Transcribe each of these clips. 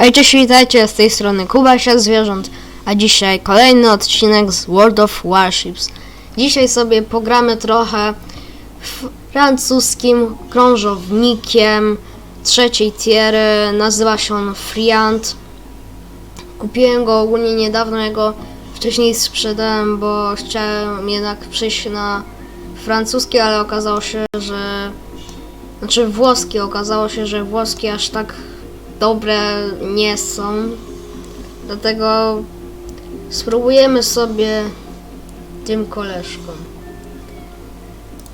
Hej, cześć, witajcie, z tej strony Kuba Świat Zwierząt, a dzisiaj kolejny odcinek z World of Warships. Dzisiaj sobie pogramy trochę francuskim krążownikiem trzeciej tiery, nazywa się on Friant. Kupiłem go ogólnie niedawno, ja go wcześniej sprzedałem, bo chciałem jednak przejść na francuski, ale okazało się, że... Znaczy włoski, okazało się, że włoski aż tak dobre nie są. Dlatego spróbujemy sobie tym koleżką.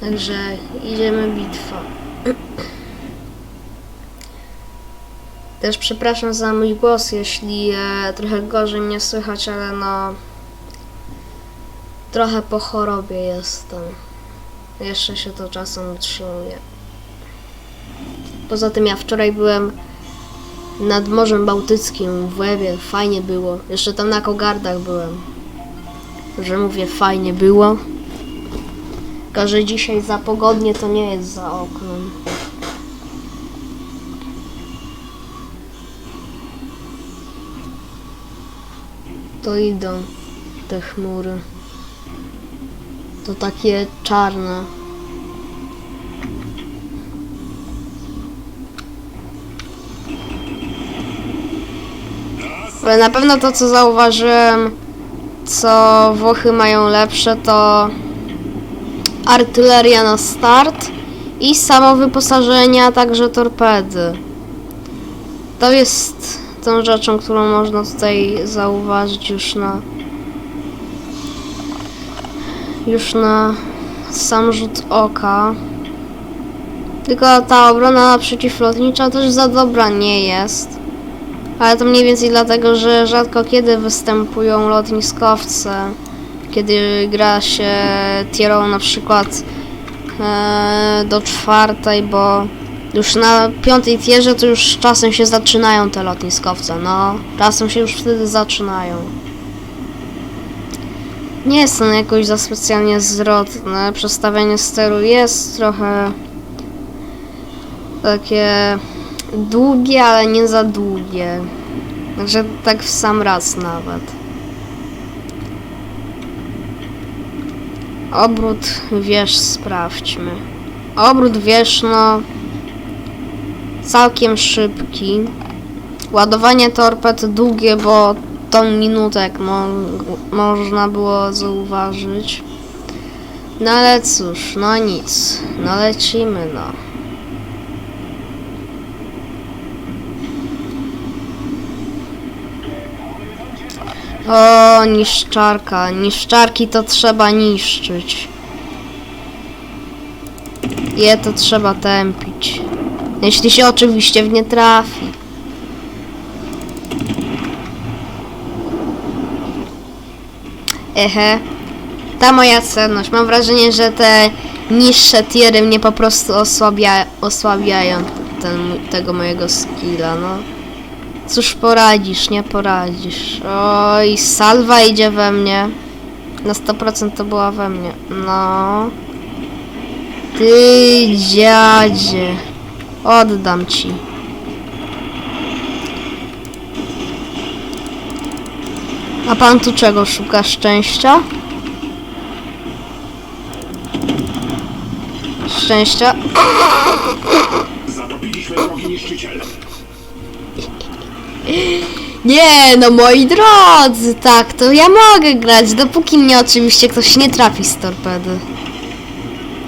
Także idziemy bitwa. Też przepraszam za mój głos, jeśli e, trochę gorzej mnie słychać, ale no trochę po chorobie jestem. Jeszcze się to czasem utrzymuje. Poza tym ja wczoraj byłem nad Morzem Bałtyckim w Łebie, fajnie było. Jeszcze tam na Kogardach byłem. Że mówię, fajnie było. Tylko, że dzisiaj za pogodnie to nie jest za oknem. To idą te chmury. To takie czarne. Na pewno to, co zauważyłem, co Włochy mają lepsze, to artyleria na start i samo wyposażenie, a także torpedy. To jest tą rzeczą, którą można tutaj zauważyć już na już na sam rzut oka. Tylko ta obrona przeciwlotnicza też za dobra nie jest. Ale to mniej więcej dlatego, że rzadko kiedy występują lotniskowce. Kiedy gra się tierą na przykład e, do czwartej, bo już na piątej tierze to już czasem się zaczynają te lotniskowce. No, czasem się już wtedy zaczynają. Nie jest on jakoś za specjalnie zwrotne. Przestawianie steru jest trochę takie długie, ale nie za długie. Także tak w sam raz nawet. Obrót wież sprawdźmy. Obrót wież, no całkiem szybki. Ładowanie torped długie, bo tą minutek mo można było zauważyć. No ale cóż, no nic. No lecimy, no. O, niszczarka. Niszczarki to trzeba niszczyć. Je to trzeba tępić. Jeśli się oczywiście w nie trafi. Ehe. Ta moja cenność. Mam wrażenie, że te niższe tiery mnie po prostu osłabia, osłabiają ten, tego mojego skilla, no. Cóż poradzisz, nie poradzisz. Oj, salwa idzie we mnie. Na 100% to była we mnie. No. Ty dziadzie. Oddam ci. A pan tu czego szuka szczęścia? Szczęścia? Zatobiliśmy wrogi niszczyciel. Nie, no moi drodzy, tak, to ja mogę grać, dopóki mnie oczywiście ktoś nie trafi z torpedy.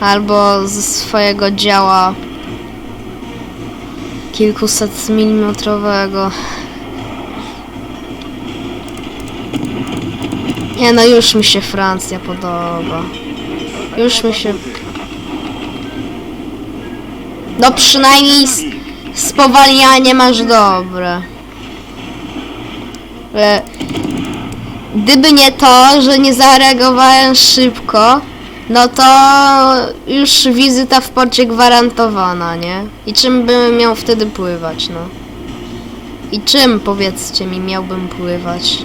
Albo ze swojego działa kilkuset milimetrowego. Nie, no już mi się Francja podoba. Już mi się... No przynajmniej spowalnianie masz dobre. E, Gdyby nie to, że nie zareagowałem szybko, no to już wizyta w porcie gwarantowana, nie? I czym bym miał wtedy pływać, no? I czym, powiedzcie mi, miałbym pływać?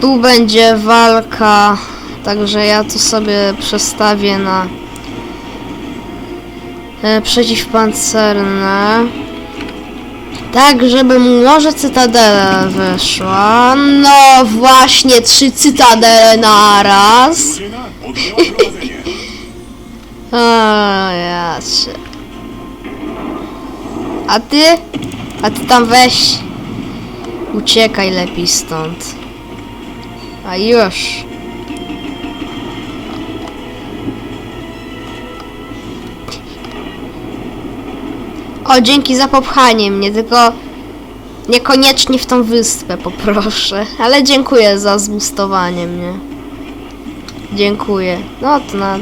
Tu będzie walka, także ja tu sobie przestawię na e, przeciwpancerne. Tak, żeby mu może cytadela wyszła. No właśnie, trzy cytadele odjęła prowadzenie. O, ja. A ty? A ty tam weź. Uciekaj lepiej stąd. A już. O, dzięki za popchanie mnie, tylko niekoniecznie w tą wyspę poproszę. Ale dziękuję za zbustowanie mnie. Dziękuję. No to na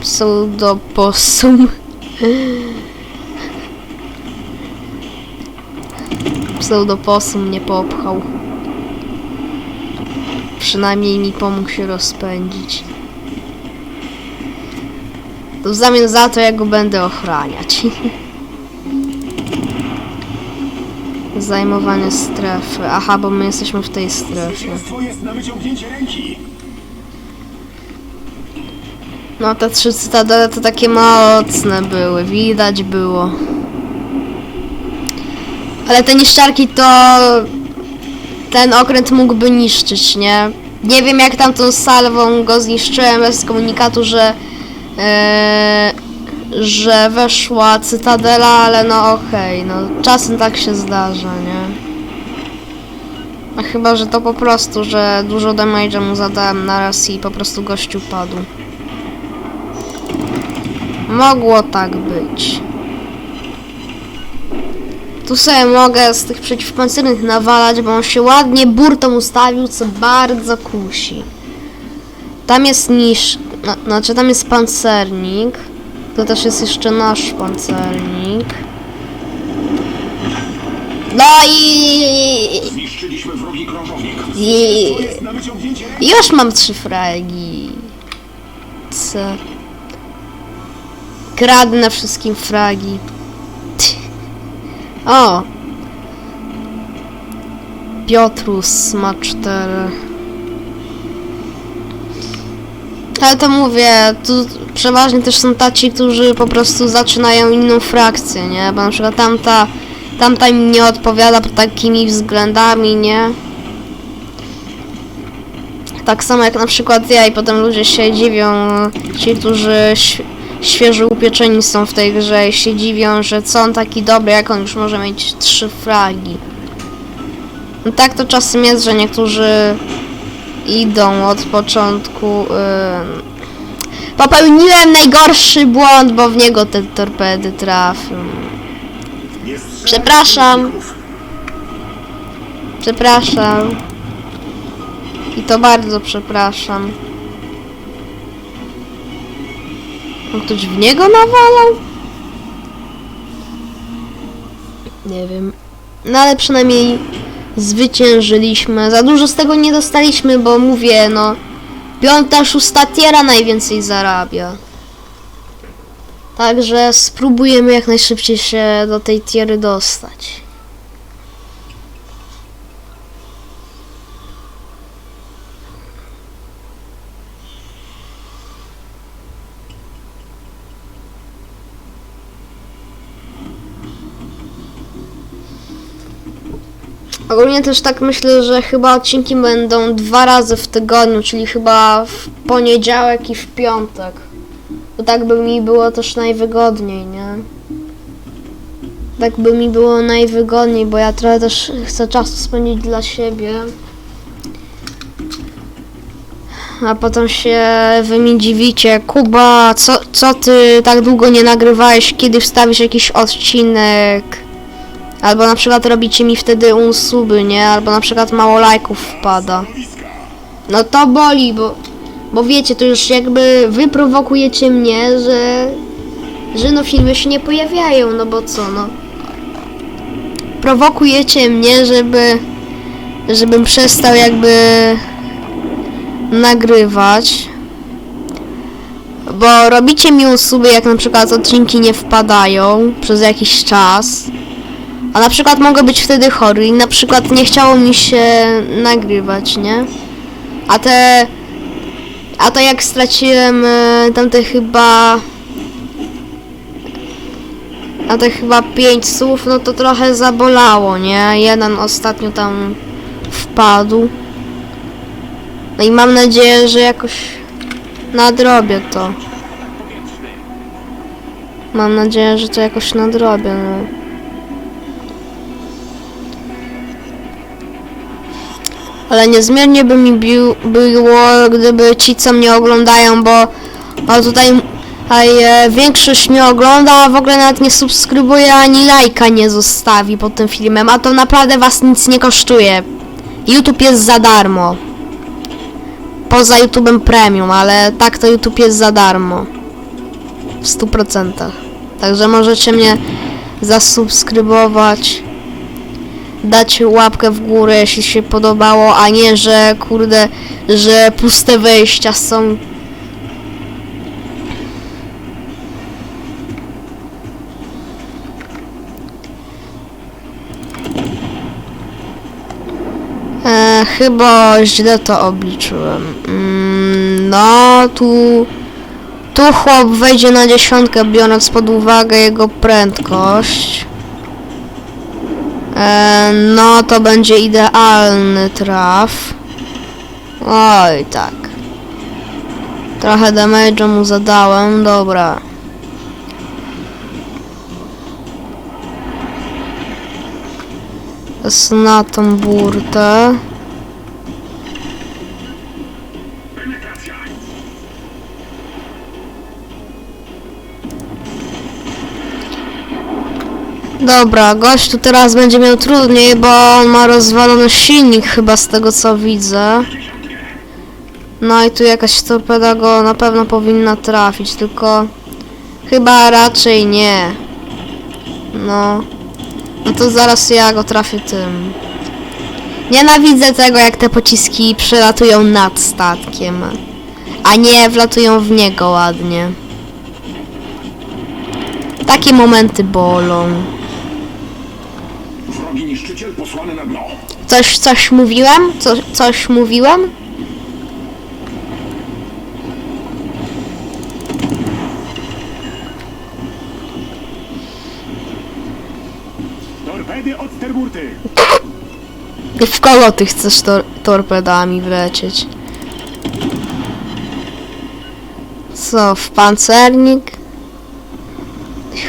pseudopossum. Pseudopossum mnie popchał. Przynajmniej mi pomógł się rozpędzić. To w zamian za to ja go będę ochraniać. Zajmowanie strefy. Aha, bo my jesteśmy w tej strefie. No te trzy cytadele to takie mocne były, widać było. Ale te niszczarki to ten okręt mógłby niszczyć, nie? Nie wiem jak tam tą salwą go zniszczyłem bez komunikatu, że e, że weszła cytadela, ale no okej, no czasem tak się zdarza, nie? A chyba, że to po prostu, że dużo damage'a mu zadałem naraz i po prostu gościu padł. Mogło tak być. Tu sobie mogę z tych przeciwpancernych nawalać, bo on się ładnie burtą ustawił, co bardzo kusi. Tam jest niż... na- Znaczy tam jest pancernik. To też jest jeszcze nasz pancernik. No i... Zniszczyliśmy wrogi krążownik. i... Już mam trzy fragi. Co? Kradnę wszystkim fragi. O! Piotrus ma cztery. Ale to mówię, tu przeważnie też są taci, którzy po prostu zaczynają inną frakcję, nie? Bo na przykład tamta, tamta im nie odpowiada pod takimi względami, nie? Tak samo jak na przykład ja i potem ludzie się dziwią, ci, którzy świeżo upieczeni są w tej grze i się dziwią, że co on taki dobry, jak on już może mieć trzy fragi. No tak to czasem jest, że niektórzy idą od początku. Yy... Popełniłem najgorszy błąd, bo w niego te torpedy trafią. Przepraszam. Przepraszam. I to bardzo przepraszam. Ktoś w niego nawalał? Nie wiem. No ale przynajmniej zwyciężyliśmy. Za dużo z tego nie dostaliśmy, bo mówię, no. Piąta, szósta tiera najwięcej zarabia. Także spróbujemy jak najszybciej się do tej tiery dostać. Ogólnie też tak myślę, że chyba odcinki będą dwa razy w tygodniu, czyli chyba w poniedziałek i w piątek. Bo tak by mi było też najwygodniej, nie? Tak by mi było najwygodniej, bo ja trochę też chcę czasu spędzić dla siebie. A potem się wy mi dziwicie, Kuba, co, co ty tak długo nie nagrywałeś, kiedy wstawisz jakiś odcinek? Albo na przykład robicie mi wtedy unsuby, nie? Albo na przykład mało lajków wpada. No to boli, bo, bo wiecie, to już jakby wy prowokujecie mnie, że, że no filmy się nie pojawiają, no bo co, no. Prowokujecie mnie, żeby, żebym przestał jakby nagrywać. Bo robicie mi usuby, jak na przykład odcinki nie wpadają przez jakiś czas. A na przykład mogę być wtedy chory i na przykład nie chciało mi się nagrywać, nie? A te... A to jak straciłem e, tamte chyba... a te chyba pięć słów, no to trochę zabolało, nie? Jeden ostatnio tam wpadł. No i mam nadzieję, że jakoś nadrobię to. Mam nadzieję, że to jakoś nadrobię, no. Ale niezmiernie by mi bił, było, gdyby ci, co mnie oglądają, bo o tutaj a, e, większość nie ogląda, a w ogóle nawet nie subskrybuje ani lajka nie zostawi pod tym filmem, a to naprawdę was nic nie kosztuje. YouTube jest za darmo. Poza YouTube'em Premium, ale tak to YouTube jest za darmo. W 100%. Także możecie mnie zasubskrybować dać łapkę w górę, jeśli się podobało, a nie, że kurde, że puste wejścia są. E, chyba źle to obliczyłem. Mm, no, tu... Tu chłop wejdzie na dziesiątkę, biorąc pod uwagę jego prędkość. No to będzie idealny traf. Oj, tak. Trochę damage'u mu zadałem, dobra. Jest na tą burtę. Dobra, gościu teraz będzie miał trudniej, bo on ma rozwalony silnik chyba z tego co widzę. No i tu jakaś torpeda go na pewno powinna trafić, tylko chyba raczej nie. No. No to zaraz ja go trafię tym. Nienawidzę tego jak te pociski przelatują nad statkiem, a nie wlatują w niego ładnie. Takie momenty bolą. Niszczyciel posłany na dno. Coś, coś mówiłem? Co, coś mówiłem? Torpedy od sterburty. W kogo ty chcesz tor torpedami wlecieć? Co, w pancernik?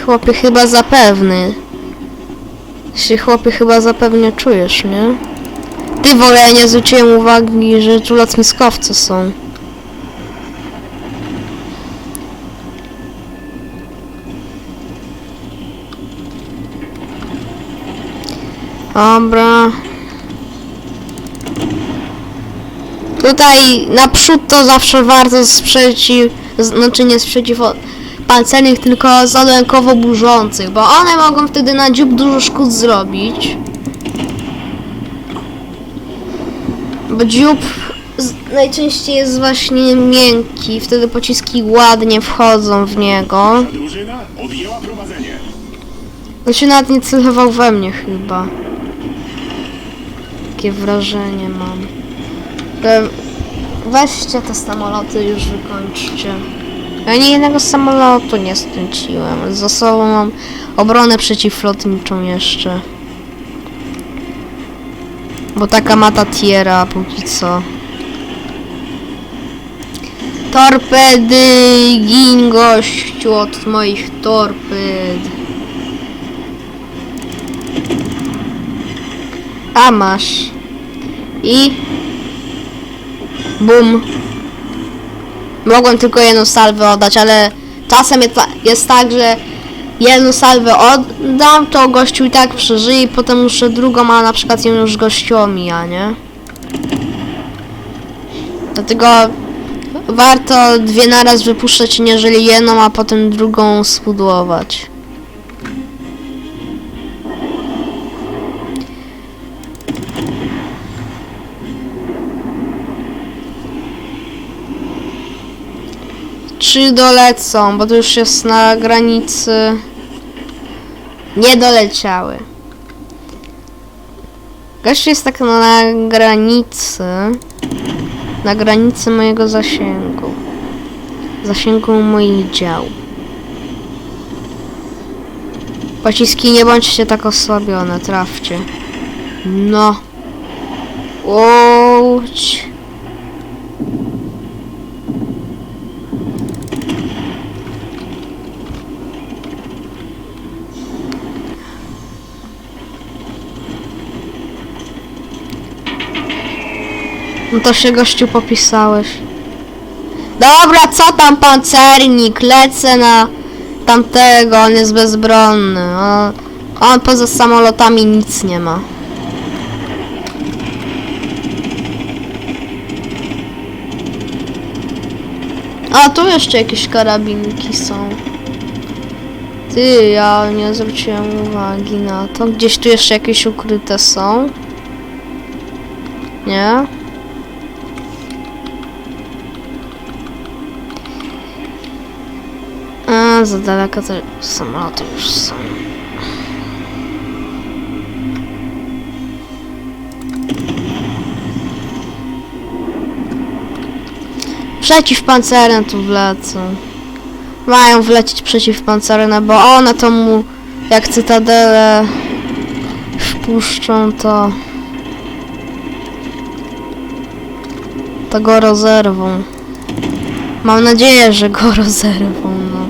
Chłopie, chyba zapewny. Się chłopie chyba zapewnie czujesz, nie? Ty w ogóle nie zwróciłem uwagi, że tu lotniskowce są. Dobra. Tutaj naprzód to zawsze warto sprzeciw, znaczy nie sprzeciw pancernych, tylko zalenkowo burzących, bo one mogą wtedy na dziób dużo szkód zrobić. Bo dziób najczęściej jest właśnie miękki, wtedy pociski ładnie wchodzą w niego. Objęła prowadzenie. Znaczy nawet nie celował we mnie chyba. Takie wrażenie mam. Weźcie te samoloty już wykończcie. Ja ani jednego samolotu nie stręciłem. Za sobą mam obronę przeciwlotniczą jeszcze. Bo taka ma ta tiera póki co. Torpedy! Gin gościu od moich torped. A masz. I... Bum. Mogłem tylko jedną salwę oddać, ale czasem jest, ta- jest tak, że jedną salwę oddam, to gościu i tak przeżyje i potem muszę drugą, a na przykład ją już gościu omija, nie? Dlatego warto dwie naraz wypuszczać, nieżeli jedną, a potem drugą spudłować. Czy dolecą, bo to już jest na granicy. Nie doleciały. Gość jest tak na granicy. Na granicy mojego zasięgu. Zasięgu moich dział. Pociski, nie bądźcie tak osłabione, trafcie. No. Łódź. No to się gościu popisałeś. Dobra, co tam pancernik? Lecę na tamtego, on jest bezbronny. On, on poza samolotami nic nie ma. A, tu jeszcze jakieś karabinki są. Ty, ja nie zwróciłem uwagi na to. Gdzieś tu jeszcze jakieś ukryte są. Nie? Za daleko te samoloty już są. Przeciwpancerne tu wlecą. Mają wlecieć przeciwpancerne, bo one to mu jak cytadele wpuszczą, to to go rozerwą. Mam nadzieję, że go rozerwą, no.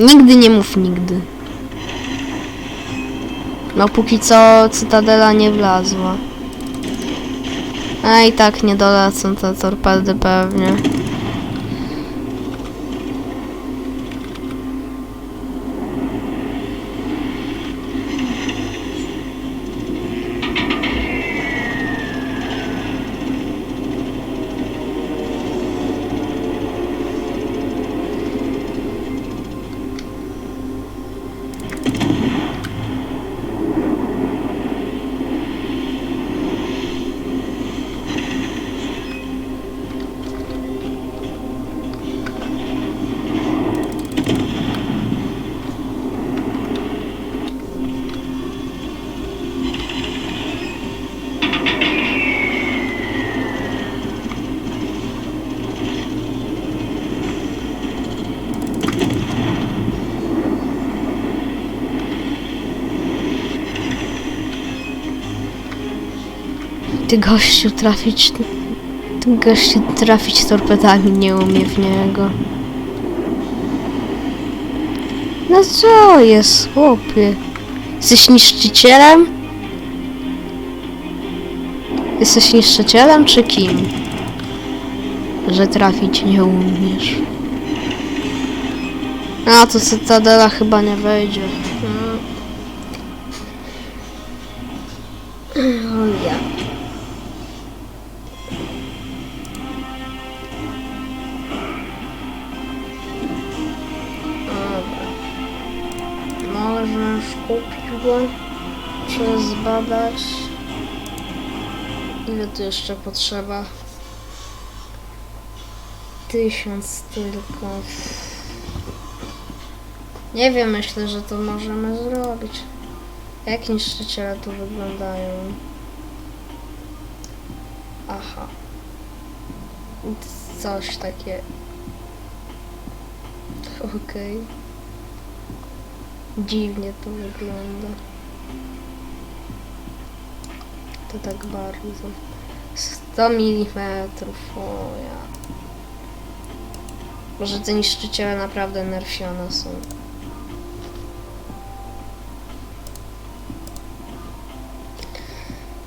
Nigdy nie mów nigdy. No póki co Cytadela nie wlazła. A i tak nie dolecą te torpedy pewnie. Ty gościu trafić... Ty gościu trafić torpedami nie umie w niego. No co jest, chłopie? Jesteś niszczycielem? Jesteś niszczycielem czy kim? Że trafić nie umiesz. A to Cytadela chyba nie wejdzie. O Go. Trzeba zbadać. Ile tu jeszcze potrzeba? Tysiąc tylko. Nie wiem, myślę, że to możemy zrobić. Jak niszczyciele tu wyglądają? Aha. Coś takie. Okej. Dziwnie to wygląda. To tak bardzo. 100 mm. O ja. Może te niszczyciele naprawdę nerfione są.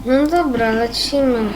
No dobra, lecimy.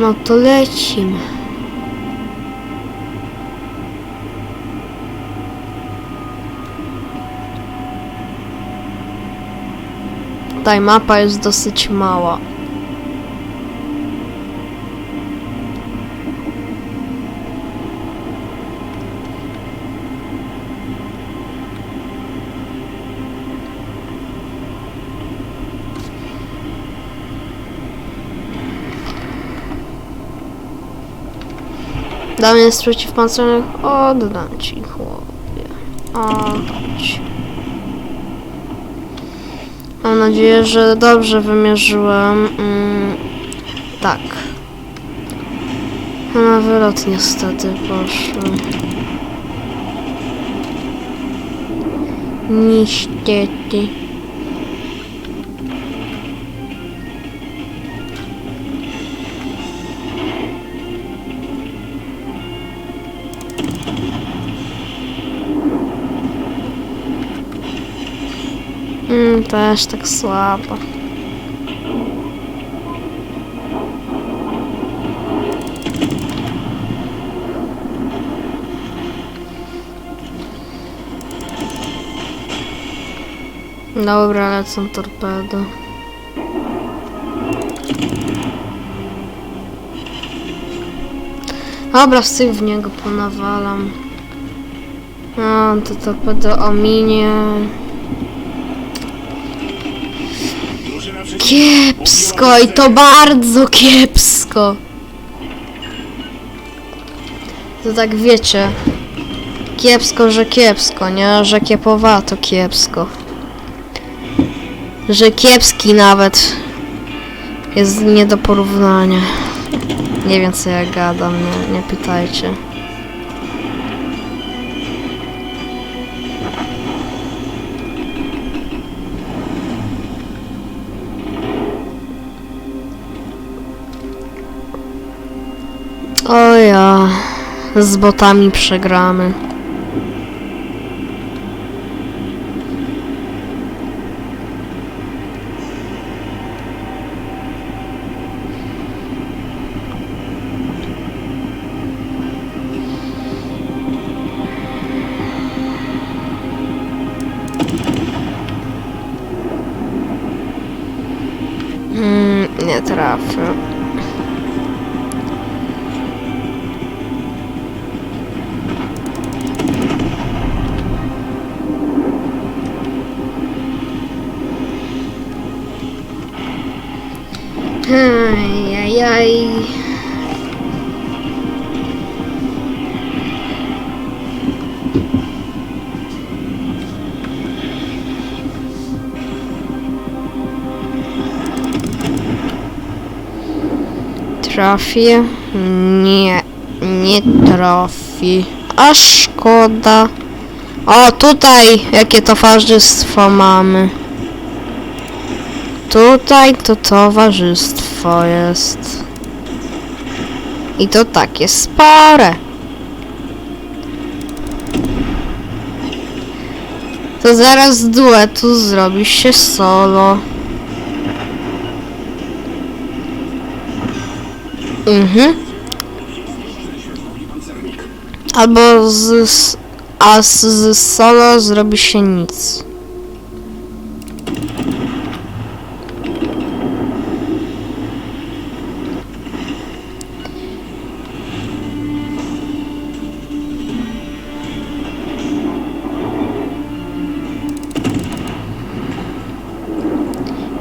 No to lecimy. Tutaj mapa jest dosyć mała. Damy jest przeciwpancernych? Oddam ci, chłopie. Oddam ci. Mam nadzieję, że dobrze wymierzyłem. Mm, tak. Na wylot niestety poszły. Niestety. Też tak słabo. Dobra, lecą torpedy. Dobra, w niego ponawalam. A, to torpedy ominie. Kiepsko i to bardzo kiepsko. To tak wiecie. Kiepsko, że kiepsko, nie? Że kiepowato kiepsko. Że kiepski nawet jest nie do porównania. Nie wiem co ja gadam, nie, nie pytajcie. Z botami przegramy. Ajajaj. Trafię? Nie, nie trafi. A szkoda. O, tutaj jakie towarzystwo mamy. Tutaj to towarzystwo jest. I to takie spore. To zaraz z duetu zrobi się solo. Mhm. Albo z, a z solo zrobi się nic.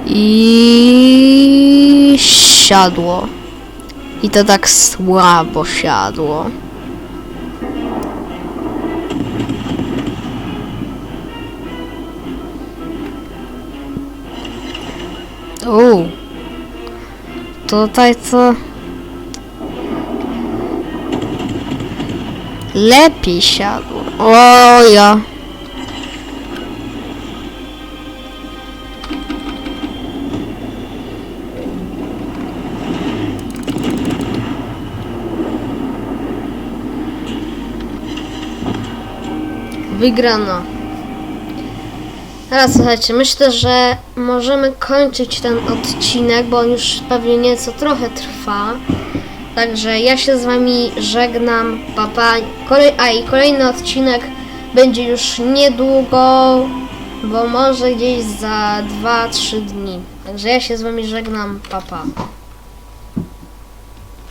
I siadło. I to tak słabo siadło. U. Tutaj co? Lepiej siadło. O ja. Wygrano. Teraz słuchajcie, myślę, że możemy kończyć ten odcinek, bo on już pewnie nieco trochę trwa. Także ja się z wami żegnam, papa. Kolej, a i kolejny odcinek będzie już niedługo, bo może gdzieś za 2-3 dni. Także ja się z wami żegnam, papa.